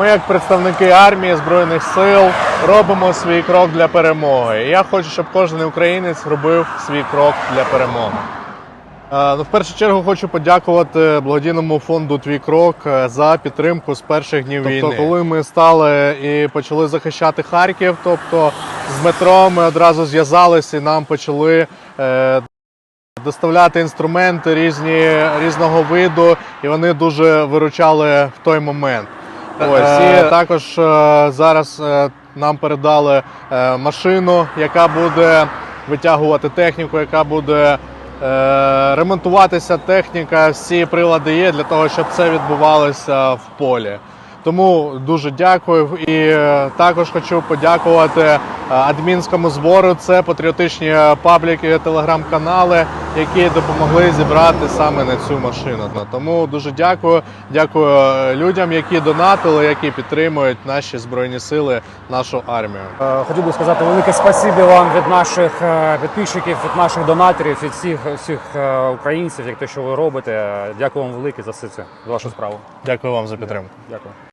Ми, як представники армії збройних сил, робимо свій крок для перемоги. І я хочу, щоб кожен українець робив свій крок для перемоги. Е, Ну, в першу чергу хочу подякувати благодійному фонду Твій крок е, за підтримку з перших днів війни. Тобто, коли ми стали і почали захищати Харків, тобто з метро ми одразу зв'язалися і нам почали е, доставляти інструменти різні різного виду, і вони дуже виручали в той момент. Ось і також е, зараз е, нам передали е, машину, яка буде витягувати техніку, яка буде е, ремонтуватися техніка. Всі прилади є для того, щоб це відбувалося в полі. Тому дуже дякую і е, також хочу подякувати е, адмінському збору. Це патріотичні пабліки, телеграм-канали, які допомогли зібрати саме на цю машину. Тому дуже дякую. Дякую е, людям, які донатили, які підтримують наші збройні сили, нашу армію. Е, Хотів би сказати велике спасибі вам від наших е, підписчиків, від наших донаторів, від всіх, всіх українців, як те, що ви робите. Дякую вам велике за все це, за вашу справу. Дякую вам за підтримку. Дякую.